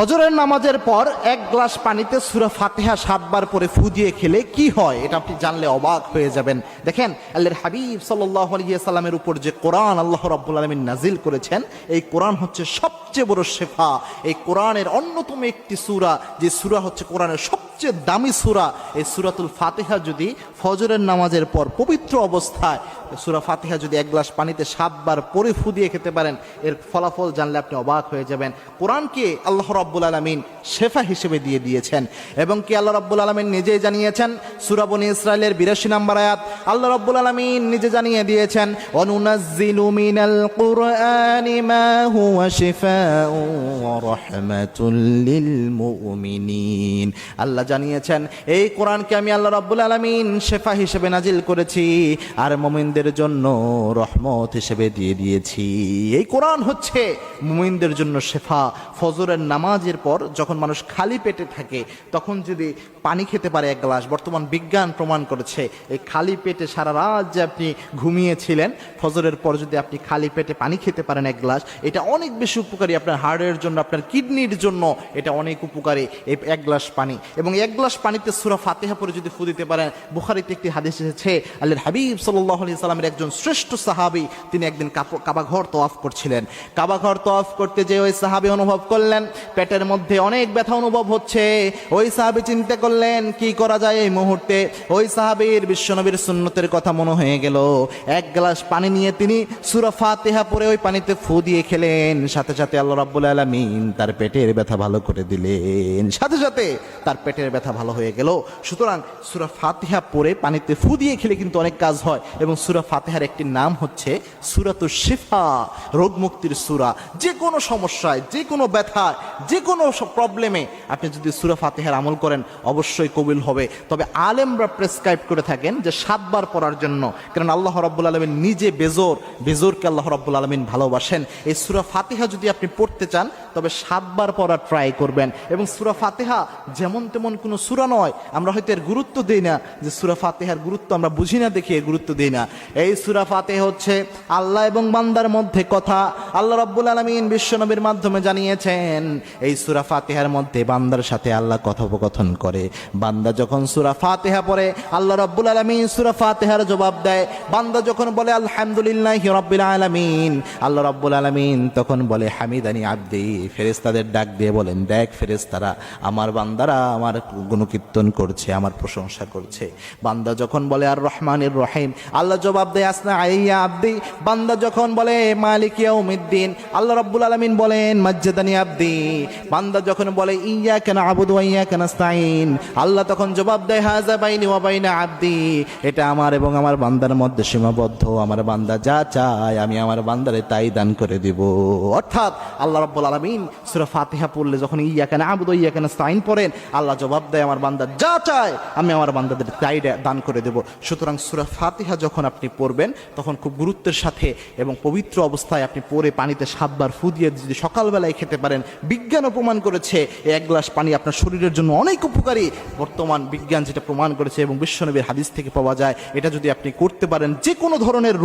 ফজরের নামাজের পর এক গ্লাস পানিতে সুরা ফাতেহা সাতবার পরে ফু দিয়ে খেলে কি হয়, এটা আপনি জানলে অবাক হয়ে যাবেন। দেখেন, আল্লাহর হাবিব সাল্লাহ আলিয়া সাল্লামের উপর যে কোরআন আল্লাহ রব্বুল আলমিন নাজিল করেছেন, এই কোরআন হচ্ছে সবচেয়ে বড় শেফা। এই কোরআনের অন্যতম একটি সুরা, যে সুরা হচ্ছে কোরআনের সবচেয়ে দামি সুরা, এই সুরাতুল ফাতেহা যদি ফজরের নামাজের পর পবিত্র অবস্থায়, সুরা ফাতিহা যদি এক গ্লাস পানিতে সাতবার পরে ফু দিয়ে খেতে পারেন, এর ফলাফল জানলে আপনি অবাক হয়ে যাবেন। কোরআনকে আল্লাহ রাব্বুল আলমিন শেফা হিসেবে দিয়ে দিয়েছেন। এবং কি আল্লাহ রাব্বুল আলমিন নিজেই জানিয়েছেন সুরাবনী ইসরায়েলের বিরাশি নম্বর আয়াত, আল্লাহ রাব্বুল আলমিন নিজে জানিয়ে দিয়েছেন অনুনাজ্জিলু মিনাল কুরআনি মা হুয়া শিফাউ রাহমাতুল লিল মুমিনিন আল্লাহ জানিয়েছেন, এই কোরআনকে আমি আল্লাহ রাব্বুল আলমিন শেফা হিসেবে নাজিল করেছি আর মুমিনদের জন্য রহমত হিসেবে দিয়ে দিয়েছি। এই কোরআন হচ্ছে মুমিনদের জন্য শেফা। ফজরের নামাজের পর যখন মানুষ খালি পেটে থাকে, তখন যদি পানি খেতে পারে এক গ্লাস, বর্তমান বিজ্ঞান প্রমাণ করেছে, এই খালি পেটে সারা রাত যে আপনি ঘুমিয়েছিলেন, ফজরের পর যদি আপনি খালি পেটে পানি খেতে পারেন এক গ্লাস, এটা অনেক বেশি উপকারী আপনার হার্টের জন্য, আপনার কিডনির জন্য এটা অনেক উপকারী। এই এক গ্লাস পানি। এবং এক গ্লাস পানিতে সুরা ফাতেহা পরে যদি ফু দিতে পারেন, বুখারিতে একটি হাদিস এসেছে, আল্লাহর হাবিব সাল্লাহ আলি সাল্লামের একজন শ্রেষ্ঠ সাহাবি, তিনি একদিন কাবাঘর তোয়াফ করছিলেন। কাবাঘর তোয়াফ করতে যে ওই সাহাবি অনুভব করলেন, পেটের মধ্যে অনেক ব্যথা অনুভব হচ্ছে। ওই সাহাবি চিন্তা করলেন, কি করা যায় এই মুহূর্তে? ওই সাহাবির বিশ্বনবীর সুন্নতের কথা মনে হয়ে গেল। এক গ্লাস পানি নিয়ে তিনি সুরা ফাতেহা পরে ওই পানিতে ফু দিয়ে খেলেন। সাথে সাথে আল্লাহ রাব্বুল আলামিন তার পেটের ব্যথা ভালো করে দিলেন। সাথে সাথে তার পেটের ব্যথা ভালো হয়ে গেল। সুতরাং সুরা ফাতিহা পরে পানিতে ফু দিয়ে খেলে কিন্তু অনেক কাজ হয় এবং সুরা ফাতিহার একটি নাম হচ্ছে সুরাতু শিফা, রোগ মুক্তির সুরা। যে কোনো সমস্যায়, যে কোনো ব্যথায়, যে কোনো প্রবলেমে আপনি যদি সুরা ফাতিহার আমল করেন, অবশ্যই কবিল হবে। তবে আলেমরা প্রেসক্রাইব করে থাকেন যে সাতবার পড়ার জন্য। কারণ আল্লাহ রাব্বুল আলমিন নিজে বেজোর, বেজোরকে আল্লাহ রাব্বুল আলমিন ভালোবাসেন। এই সুরা ফাতিহা যদি আপনি পড়তে চান, তবে সাতবার পড়ার ট্রাই করবেন। এবং সুরা ফাতেহা যেমন তেমন কোনো সুরা নয়, আমরা হয়তো এর গুরুত্ব দিই না, যে সুরা ফাতেহার গুরুত্ব আমরা বুঝি না দেখে এর গুরুত্ব দিই না। এই সুরা ফাতেহা হচ্ছে আল্লাহ এবং বান্দার মধ্যে কথা। আল্লাহ রাব্বুল আলমিন বিশ্বনবীর মাধ্যমে জানিয়েছেন, এই সুরা ফাতেহার মধ্যে বান্দার সাথে আল্লাহ কথোপকথন করে। বান্দা যখন সুরা ফাতেহা পড়ে, আল্লাহ রাব্বুল আলমিন সুরা ফাতেহার জবাব দেয়। বান্দা যখন বলে, আলহামদুলিল্লাহ রব্বিল আলমিন, আল্লাহ রব্বুল আলমিন তখন বলে হামিদানি আব্দি ফেরেস্তাদের ডাক দিয়ে বলেন, দেখ ফেরেস্তারা আমার বান্দারা আমার গুণকীর্তন করছে, আমার প্রশংসা করছে। বান্দা যখন বলে, আর রহমানের রহিম। আল্লাহ জবাব দেয়, আসনা আইয়া আব্দি। বান্দা যখন বলে, মালিক ইয়াউমিদ্দিন। আল্লাহ রাব্বুল আলামিন বলেন, মজ্জাদানি আব্দি। বান্দা যখন বলে ইয়া কেন আবুদু ইয়া কেন স্তাইন আল্লাহ তখন জবাব দেয় হাজা বাইনি ওয়া বাইনা আব্দি। এটা আমার এবং আমার বান্দার মধ্যে সীমাবদ্ধ। আমার বান্দা যা চায়, আমি আমার বান্দারে তাই দান করে দিব। অর্থাৎ আল্লাহ রাব্বুল আলামিন সূরা ফাতিহা পড়লে যখন ইয়া কেন আবুদু ইয়া কেন আস্তাইন পড়েন, আল্লাহ জবাব দেয়, আমার বান্দা যা চায়, আমি আমার বান্দাদের তাই দান করে দেব। সুতরাং সূরা ফাতিহা যখন আপনি পড়বেন, তখন খুব গুরুত্বের সাথে এবং পবিত্র অবস্থায় আপনি পরে পানিতে সাতবার ফু দিয়ে যদি সকালবেলায় খেতে পারেন বিজ্ঞানও প্রমাণ করেছে এক গ্লাস পানি আপনার শরীরের জন্য অনেক উপকারী। বর্তমান বিজ্ঞান যেটা প্রমাণ করেছে এবং বিশ্বনবীর হাদিস থেকে পাওয়া যায়, এটা যদি আপনি করতে পারেন যে কোনো ধরনের